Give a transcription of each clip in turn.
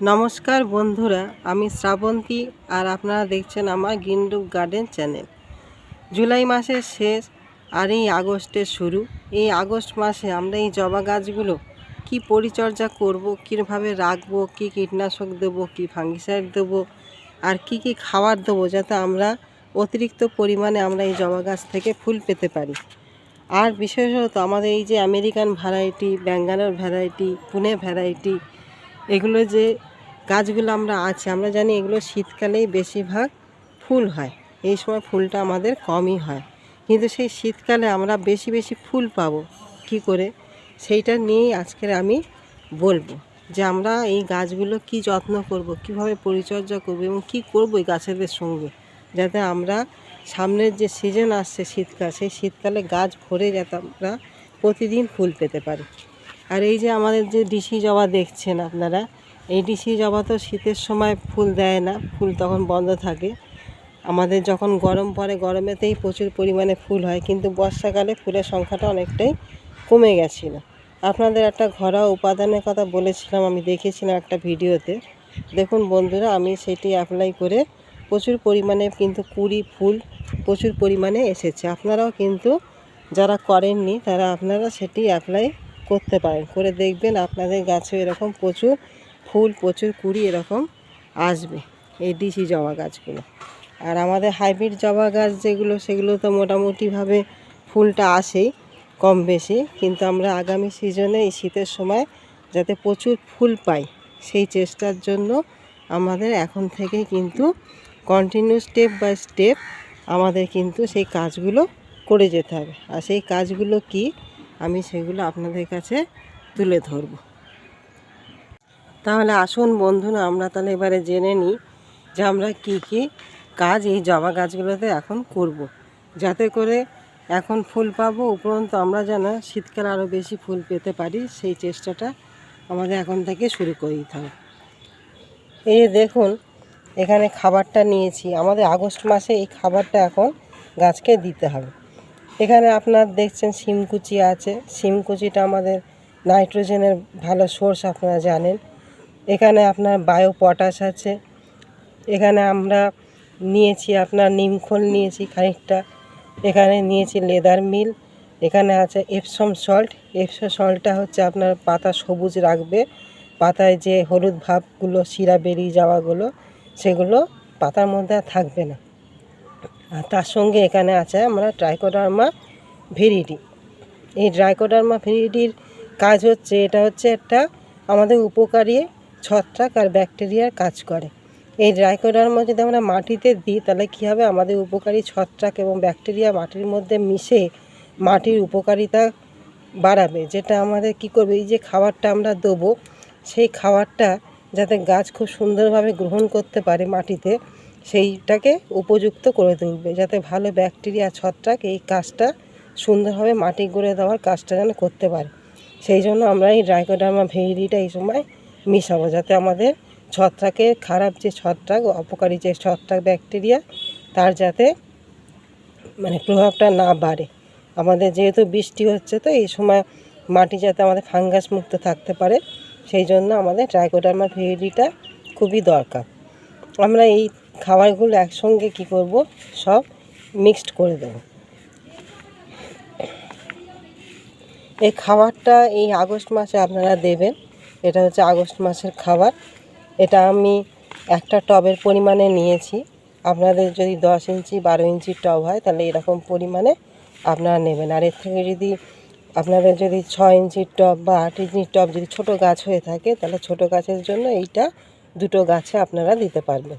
নমস্কার বন্ধুরা, আমি শ্রাবন্তী আর আপনারা দেখছেন আমার গিন্ডুক গার্ডেন চ্যানেল। জুলাই মাসের শেষ আর এই আগস্টের শুরু। এই আগস্ট মাসে আমরা এই জবা গাছগুলো কি পরিচর্যা করব, কীভাবে রাখব, কী কীটনাশক দেবো, কী ফাঙ্গিসাইড দেবো, আর কি কি খাবার দেবো যাতে আমরা অতিরিক্ত পরিমাণে আমরা এই জবা গাছ থেকে ফুল পেতে পারি। আর বিশেষত আমাদের এই যে American variety Bangalore variety Pune variety এগুলো যে গাছগুলো আমরা আছে, আমরা জানি এগুলো শীতকালেই বেশিরভাগ ফুল হয়। এই সময় ফুলটা আমাদের কমই হয়। কিন্তু সেই শীতকালে আমরা বেশি বেশি ফুল পাব। কি করে? সেইটা নিয়েই আজকের আমি বলব যে আমরা এই গাছগুলো কি যত্ন করব, কীভাবে পরিচর্যা করব এবং কি করব এই গাছেদের সঙ্গে যাতে আমরা সামনের যে সিজন আসছে শীতকাল, সেই শীতকালে গাছ ভরে যাতে আমরা প্রতিদিন ফুল পেতে পারি। আর এই যে আমাদের যে ডিসি জবা দেখছেন আপনারা, এই ডিসি জবা তো শীতের সময় ফুল দেয় না, ফুল তখন বন্ধ থাকে। আমাদের যখন গরম পড়ে, গরমেতেই প্রচুর পরিমাণে ফুল হয়, কিন্তু বর্ষাকালে ফুলের সংখ্যাটা অনেকটাই কমে গেছিল। আপনাদের একটা ঘরোয়া উপাদানের কথা বলেছিলাম, আমি দেখেছিলাম একটা ভিডিওতে। দেখুন বন্ধুরা, আমি সেটি অ্যাপ্লাই করে প্রচুর পরিমাণে কিন্তু কুড়ি ফুল প্রচুর পরিমাণে এসেছে। আপনারাও কিন্তু যারা করেননি, তারা আপনারা সেটি অ্যাপ্লাই করতে পারেন। করে দেখবেন আপনাদের গাছে এরকম প্রচুর ফুল, প্রচুর কুড়ি এরকম আসবে এই ডিসি জবা গাছগুলো। আর আমাদের হাইব্রিড জবা গাছ যেগুলো, সেগুলো তো মোটামুটিভাবে ফুলটা আসেই কম বেশি, কিন্তু আমরা আগামী সিজনে এই শীতের সময় যাতে প্রচুর ফুল পাই, সেই চেষ্টার জন্য আমাদের এখন থেকেই কিন্তু কন্টিনিউ স্টেপ বাই স্টেপ আমাদের কিন্তু সেই কাজগুলো করে যেতে হবে। আর সেই কাজগুলো কি? আমি সেগুলো আপনাদের কাছে তুলে ধরব। তাহলে আসুন বন্ধুরা, আমরা তাহলে এবারে জেনে নিই যে আমরা কি কি কাজ এই জবা গাছগুলোতে এখন করব। যাতে করে এখন ফুল পাবো, উপরন্ত আমরা যেন শীতকালে আরও বেশি ফুল পেতে পারি, সেই চেষ্টাটা আমাদের এখন থেকে শুরু করে দিতে হবে। এই দেখুন, এখানে খাবারটা নিয়েছি। আমাদের আগস্ট মাসে এই খাবারটা এখন গাছকে দিতে হবে। এখানে আপনার দেখছেন শিমকুচি আছে। শিমকুচিটা আমাদের নাইট্রোজেনের ভালো সোর্স আপনারা জানেন। এখানে আপনার বায়ো পটাশ আছে। এখানে আমরা নিয়েছি, আপনার নিমখোল নিয়েছি খানিকটা। এখানে নিয়েছি লেদার মিল। এখানে আছে এপসম সল্ট। এপসম সল্টটা হচ্ছে আপনার পাতা সবুজ রাখবে। পাতায় যে হলুদ ভাবগুলো, শিরা বেরিয়ে যাওয়াগুলো, সেগুলো পাতার মধ্যে থাকবে না। আর তার সঙ্গে এখানে আছে আমরা ট্রাইকোডার্মা ভেরিডি এই ট্রাইকোডার্মা ভেরিডির কাজ হচ্ছে, এটা হচ্ছে একটা আমাদের উপকারী ছত্রাক আর ব্যাকটেরিয়ার কাজ করে। এই ড্রাইকোডার্মা যদি আমরা মাটিতে দিই, তাহলে কী হবে? আমাদের উপকারী ছত্রাক এবং ব্যাকটেরিয়া মাটির মধ্যে মিশে মাটির উপকারিতা বাড়াবে। যেটা আমাদের কি করবে? এই যে খাবারটা আমরা দেবো, সেই খাবারটা যাতে গাছ খুব সুন্দরভাবে গ্রহণ করতে পারে মাটিতে সেইটাকে উপযুক্ত করে তুলবে, যাতে ভালো ব্যাকটেরিয়া ছত্রাক এই কাজটা সুন্দরভাবে মাটি গড়ে দেওয়ার কাজটা যেন করতে পারে। সেই জন্য আমরা এই ড্রাইকোডার্মা ভেরিডিটা এই সময় মিশাবো, যাতে আমাদের ছত্রাকের খারাপ যে ছত্রাক, অপকারী যে ছত্রাক ব্যাকটেরিয়া, তার যাতে মানে প্রভাবটা না বাড়ে। আমাদের যেহেতু বৃষ্টি হচ্ছে তো এই সময় মাটি যাতে আমাদের ফাঙ্গাস মুক্ত থাকতে পারে, সেই জন্য আমাদের ট্রাইকোডার্মা ভেরিডিটা খুবই দরকার। আমরা এই খাবারগুলো একসঙ্গে কি করব, সব মিক্সড করে দেব। এই খাবারটা এই আগস্ট মাসে আপনারা দেবেন, এটা হচ্ছে আগস্ট মাসের খাবার। এটা আমি একটা টবের পরিমাণে নিয়েছি। আপনাদের যদি দশ ইঞ্চি, বারো ইঞ্চি টব হয়, তাহলে এরকম পরিমাণে আপনারা নেবেন। আর এর থেকে যদি আপনাদের যদি ছ ইঞ্চির টব বা আট ইঞ্চির টব যদি ছোট গাছ হয়ে থাকে, তাহলে ছোট গাছের জন্য এইটা দুটো গাছে আপনারা দিতে পারবেন।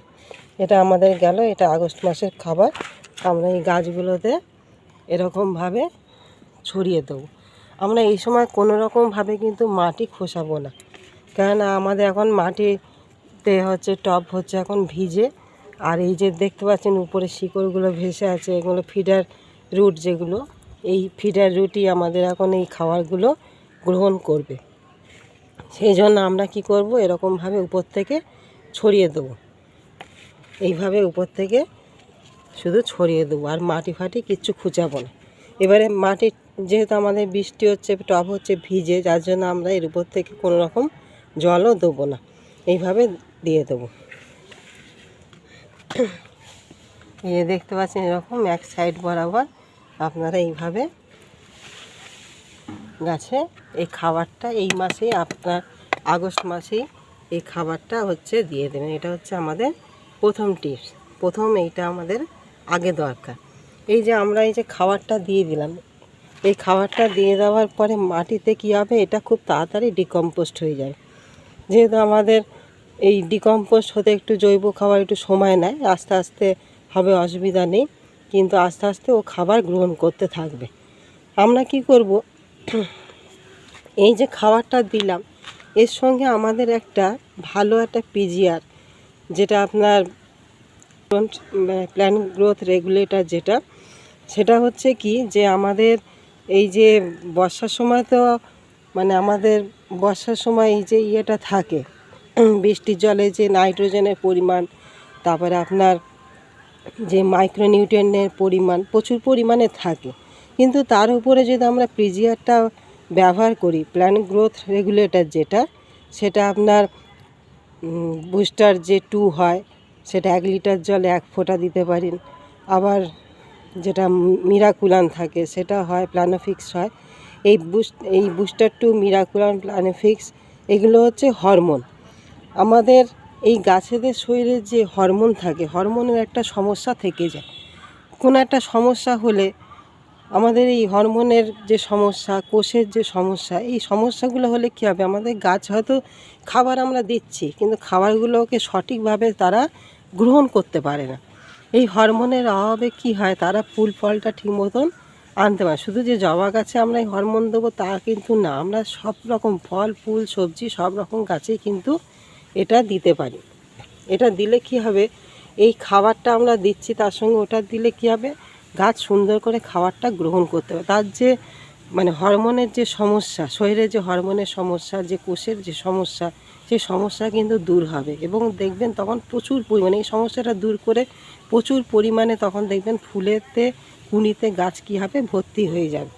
এটা আমাদের গেল, এটা আগস্ট মাসের খাবার। আমরা এই গাছগুলোতে এরকমভাবে ছড়িয়ে দেবো। আমরা এই সময় কোনো রকমভাবে কিন্তু মাটি খোসাবো না। কেননা আমাদের এখন মাটিতে হচ্ছে টব হচ্ছে এখন ভিজে। আর এই যে দেখতে পাচ্ছেন উপরে শিকড়গুলো ভেসে আছে, এগুলো ফিডার রুট যেগুলো, এই ফিডার রুটই আমাদের এখন এই খাবারগুলো গ্রহণ করবে। সেই জন্য আমরা কি করব, এরকমভাবে উপর থেকে ছড়িয়ে দেবো। এইভাবে উপর থেকে শুধু ছড়িয়ে দেবো আর মাটি ফাটি কিচ্ছু খুঁচাবো না। এবারে মাটি যেহেতু আমাদের বৃষ্টি হচ্ছে টব হচ্ছে, ভিজে, যার জন্য আমরা এর উপর থেকে কোনো রকম জলও দেবো না। এইভাবে দিয়ে দেবো। এই দেখতে পাচ্ছেন এরকম এক সাইড বরাবর আপনারা এইভাবে গাছে এই খাবারটা এই মাসেই আপনার আগস্ট মাসেই এই খাবারটা হচ্ছে দিয়ে দেবেন। এটা হচ্ছে আমাদের প্রথম টিপস প্রথম এইটা আমাদের আগে দরকার। এই যে আমরা এই যে খাবারটা দিয়ে দিলাম, এই খাবারটা দিয়ে দেওয়ার পরে মাটিতে কী হবে? এটা খুব তাড়াতাড়ি ডিকম্পোস্ট হয়ে যায়। যেহেতু আমাদের এই ডিকম্পোস্ট হতে একটু জৈব খাবার একটু সময় নেয়, আস্তে আস্তে হবে অসুবিধা নেই, কিন্তু আস্তে আস্তে ও খাবার গ্রহণ করতে থাকবে। আমরা কি করব? এই যে খাবারটা দিলাম, এর সঙ্গে আমাদের একটা ভালো একটা পিজিআর যেটা আপনার প্ল্যান গ্রোথ রেগুলেটর যেটা, সেটা হচ্ছে কি যে আমাদের এই যে বর্ষার সময় তো মানে আমাদের বর্ষার সময় এই যে ইয়েটা থাকে, বৃষ্টির জলে যে নাইট্রোজেনের পরিমাণ, তারপরে আপনার যে মাইক্রোনিউট্রিয়েন্টের পরিমাণ প্রচুর পরিমাণে থাকে। কিন্তু তার উপরে যদি আমরা প্রিজিয়ারটা ব্যবহার করি প্ল্যান্ট গ্রোথ রেগুলেটর যেটা, সেটা আপনার বুস্টার যে টু হয়, সেটা এক লিটার জলে এক ফোঁটা দিতে পারেন। আবার যেটা মিরাকুলান থাকে, সেটা হয় প্ল্যানোফিক্স হয়। এই বুস্ট এই বুস্টার টু মিরাকুলান প্ল্যানোফিক্স এগুলো হচ্ছে হরমোন আমাদের এই গাছেদের শরীরে যে হরমোন থাকে হরমোনের একটা সমস্যা থেকে যায়। কোনো একটা সমস্যা হলে আমাদের এই হরমোনের যে সমস্যা, কোষের যে সমস্যা, এই সমস্যাগুলো হলে কী হবে? আমাদের গাছ হয়তো খাবার আমরা দিচ্ছি, কিন্তু খাবারগুলোকে সঠিকভাবে তারা গ্রহণ করতে পারে না। এই হরমোনের অভাবে কি হয়? তারা ফুল ফলটা ঠিক মতন আনতে পারে শুধু যে জবা গাছে আমরা এই হরমোন দেবো তা কিন্তু না। আমরা সব রকম ফল, ফুল, সবজি, সব রকম গাছেই কিন্তু এটা দিতে পারি। এটা দিলে কি হবে? এই খাবারটা আমরা দিচ্ছি, তার সঙ্গে ওটা দিলে কি হবে? গাছ সুন্দর করে খাবারটা গ্রহণ করতে হবে। তার যে মানে হরমোনের যে সমস্যা শরীরে যে হরমোনের সমস্যা, যে কোষের যে সমস্যা, সেই সমস্যা কিন্তু দূর হবে। এবং দেখবেন তখন প্রচুর পরিমাণে, এই সমস্যাটা দূর করে প্রচুর পরিমাণে তখন দেখবেন ফুলেতে কুনিতে গাছ কী হবে, ভর্তি হয়ে যাবে।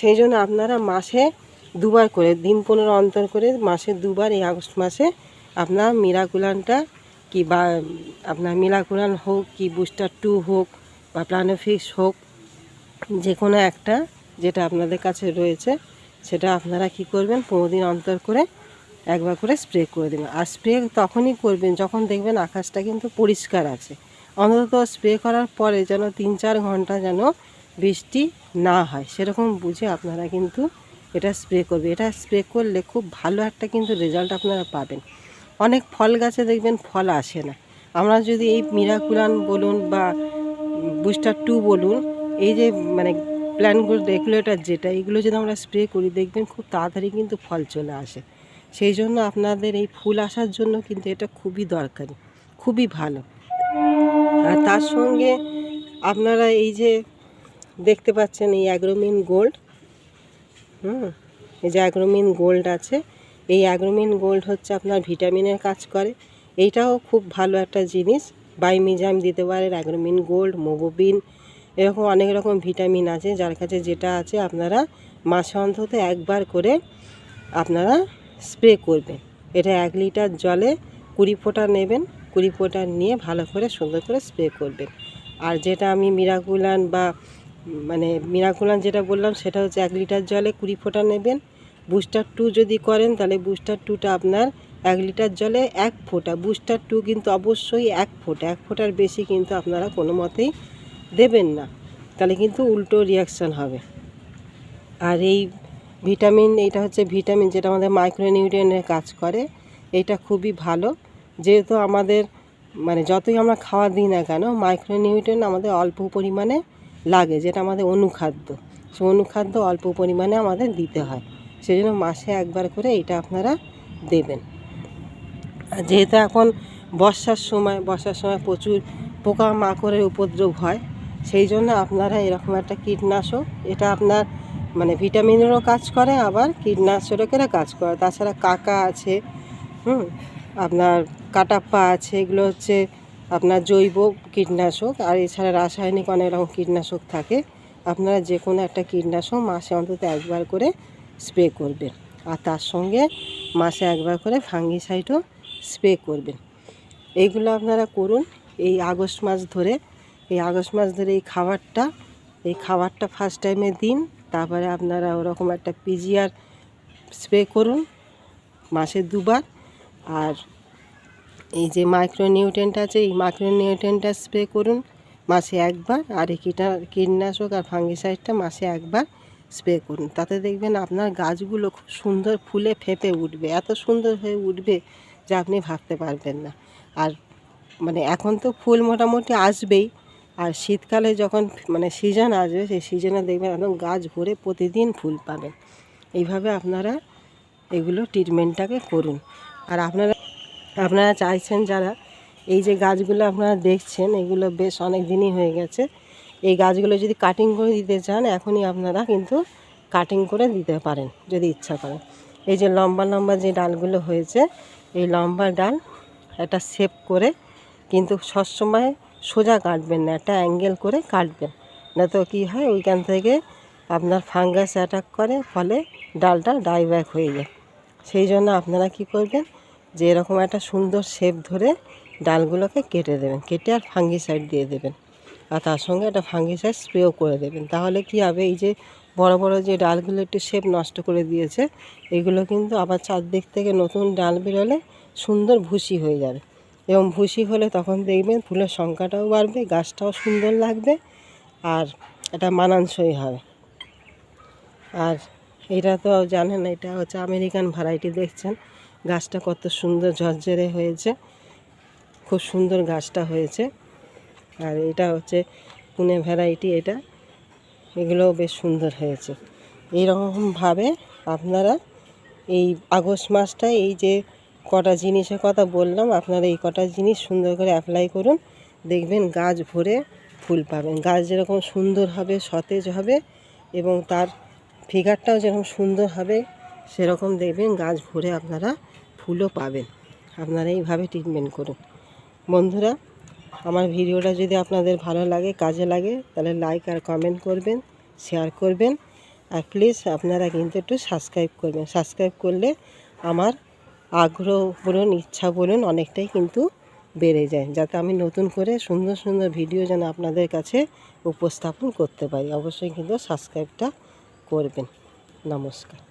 সেই জন্য আপনারা মাসে দুবার করে, দিন পনেরো অন্তর করে মাসে দুবার এই আগস্ট মাসে আপনার মিরাকুলানটা কি বা, আপনার মিরাকুলান হোক কি, বুস্টার টু হোক বা প্লানোফিক্স হোক, যে কোনো একটা যেটা আপনাদের কাছে রয়েছে, সেটা আপনারা কি করবেন? পনেরো দিন অন্তর করে একবার করে স্প্রে করে দেবেন। আর স্প্রে তখনই করবেন যখন দেখবেন আকাশটা কিন্তু পরিষ্কার আছে। অন্তত স্প্রে করার পরে যেন তিন চার ঘণ্টা যেন বৃষ্টি না হয়। সেরকম বুঝে আপনারা কিন্তু এটা স্প্রে করবে। এটা স্প্রে করলে খুব ভালো একটা কিন্তু রেজাল্ট আপনারা পাবেন। অনেক ফল গাছে দেখবেন ফল আসে না। আমরা যদি এই মিরাকুলান বলুন বা বুস্টার টু বলুন, এই যে মানে প্ল্যানগুলো রেগুলেটর যেটা, এগুলো যদি আমরা স্প্রে করি, দেখবেন খুব তাড়াতাড়ি কিন্তু ফল চলে আসে। সেই জন্য আপনাদের এই ফুল আসার জন্য কিন্তু এটা খুবই দরকারি, খুবই ভালো। আর তার সঙ্গে আপনারা এই যে দেখতে পাচ্ছেন এই অ্যাগ্রোমিন গোল্ড, হুম, এই যে অ্যাগ্রোমিন গোল্ড আছে, এই অ্যাগ্রোমিন গোল্ড হচ্ছে আপনার ভিটামিনের কাজ করে। এইটাও খুব ভালো একটা জিনিস। বাইমিজাম দিতে পারেন অ্যাগ্রোমিন গোল্ড মোবোবিন এরকম অনেক রকম ভিটামিন আছে, যার কাছে যেটা আছে আপনারা মাসে অন্তত একবার করে আপনারা স্প্রে করবেন। এটা এক লিটার জলে কুড়ি ফোঁটা নেবেন, কুড়ি ফোঁটা নিয়ে ভালো করে সুন্দর করে স্প্রে করবেন। আর যেটা আমি মিরাকুলান বা মানে মিরাকুলান যেটা বললাম, সেটা হচ্ছে এক লিটার জলে কুড়ি ফোঁটা নেবেন। বুস্টার টু যদি করেন, তাহলে বুস্টার টুটা আপনার এক লিটার জলে এক ফোঁটা। বুস্টার টু কিন্তু অবশ্যই এক ফোঁটা। এক ফোঁটার বেশি কিন্তু আপনারা কোনো মতেই দেবেন না। তাহলে কিন্তু উল্টো রিয়াকশান হবে। আর এই ভিটামিন এটা হচ্ছে ভিটামিন যেটা আমাদের মাইক্রোনিউট্রিয়েন্টের কাজ করে এটা খুবই ভালো। যেহেতু আমাদের মানে যতই আমরা খাওয়া দিই না কেন মাইক্রোনিউট্রিয়েন্ট আমাদের অল্প পরিমাণে লাগে, যেটা আমাদের অনুখাদ্য। সে অনুখাদ্য অল্প পরিমাণে আমাদের দিতে হয়। সেই জন্য মাসে একবার করে এটা আপনারা দেবেন। আর যেহেতু এখন বর্ষার সময় বর্ষার সময় প্রচুর পোকা মাকড়ের উপদ্রব হয়, সেই জন্য আপনারা এরকম একটা কীটনাশক, এটা আপনার মানে ভিটামিনেরও কাজ করে, আবার কীটনাশকেরও কাজ করে। তাছাড়া কাকা আছে, হুম, আপনার কাটাপ্পা আছে, এগুলো হচ্ছে আপনার জৈব কীটনাশক, আর এছাড়া রাসায়নিক অনেক রকম কীটনাশক থাকে। আপনারা যে কোনো একটা কীটনাশক মাসে অন্তত একবার করে স্প্রে করবেন। আর তার সঙ্গে মাসে একবার করে ফাঙ্গিসাইডও স্প্রে করবেন। এইগুলো আপনারা করুন। এই আগস্ট মাস ধরে, এই আগস্ট মাস ধরে এই খাবারটা এই খাবারটা ফার্স্ট টাইমে দিন, তারপরে আপনারা ওরকম একটা পিজিআর স্প্রে করুন মাসে দুবার। আর এই যে মাইক্রোনিউট্রেন্ট আছে, এই মাইক্রোনিউট্রেন্টটা স্প্রে করুন মাসে একবার। আর এই কীটা, কীটনাশক আর ফাঙ্গিসাইডটা মাসে একবার স্প্রে করুন। তাতে দেখবেন আপনার গাছগুলো খুব সুন্দর ফুলে ফেঁপে উঠবে। এত সুন্দর হয়ে উঠবে যে আপনি ভাবতে পারবেন না। আর মানে এখন তো ফুল মোটামুটি আসবেই। আর শীতকালে যখন মানে সিজন আসবে, সেই সিজনে দেখবেন একদম গাছ ভরে প্রতিদিন ফুল পাবেন। এইভাবে আপনারা এগুলো ট্রিটমেন্টটাকে করুন। আর আপনারা আপনারা চাইছেন যারা, এই যে গাছগুলো আপনারা দেখছেন, এগুলো বেশ অনেক দিনই হয়ে গেছে। এই গাছগুলো যদি কাটিং করে দিতে চান, এখনই আপনারা কিন্তু কাটিং করে দিতে পারেন, যদি ইচ্ছা করেন এই যে লম্বা লম্বা যে ডালগুলো হয়েছে এই লম্বা ডাল একটা শেপ করে কিন্তু সবসময় সোজা কাটবেন না, একটা অ্যাঙ্গেল করে কাটবেন। না তো কী হয়, ওইখান থেকে আপনার ফাঙ্গাস অ্যাটাক করে, ফলে ডালটা ডাইব্যাক হয়ে যায়। সেই জন্য আপনারা কি করবেন, যে এরকম একটা সুন্দর শেপ ধরে ডালগুলোকে কেটে দেবেন, কেটে আর ফাঙ্গিসাইড দিয়ে দেবেন। আর তার সঙ্গে একটা ফাঙ্গিসাইড স্প্রেও করে দেবেন। তাহলে কি হবে, এই যে বড় বড় যে ডালগুলো একটু শেপ নষ্ট করে দিয়েছে, এগুলো কিন্তু আবার চারদিক থেকে নতুন ডাল বেরোলে সুন্দর ভুসি হয়ে যাবে। এবং ভুসি হলে তখন দেখবেন ফুলের সংখ্যাটাও বাড়বে, গাছটাও সুন্দর লাগবে, আর এটা মানানসই হবে আর এটা তো জানেন, এটা হচ্ছে আমেরিকান ভ্যারাইটি দেখছেন, গাছটা কত সুন্দর ঝরঝরে হয়েছে, খুব সুন্দর গাছটা হয়েছে। আর এটা হচ্ছে পুনে ভ্যারাইটি এটা এগুলোও বেশ সুন্দর হয়েছে। এইরকমভাবে আপনারা এই আগস্ট মাসটায় এই যে কটা জিনিসের কথা বললাম, আপনারা এই কটা জিনিস সুন্দর করে অ্যাপ্লাই করুন। দেখবেন গাছ ভরে ফুল পাবেন। গাছ যেরকম সুন্দর হবে, সতেজ হবে এবং তার ফিগারটাও যেরকম সুন্দর হবে, সেরকম দেখবেন গাছ ভরে আপনারা ফুলও পাবেন। আপনারা এইভাবে ট্রিটমেন্ট করুন। বন্ধুরা আমার ভিডিওটা যদি আপনাদের ভালো লাগে, কাজে লাগে, তাহলে লাইক আর কমেন্ট করবেন শেয়ার করবেন, আর প্লিজ আপনারা কিন্তু একটু সাবস্ক্রাইব করবেন। সাবস্ক্রাইব করলে আমার আগ্রহ বলুন ইচ্ছা বলুন অনেকটাই কিন্তু বেড়ে যায়, যাতে আমি নতুন করে সুন্দর সুন্দর ভিডিও যেন আপনাদের কাছে উপস্থাপন করতে পারি। অবশ্যই কিন্তু সাবস্ক্রাইবটা করবেন। নমস্কার।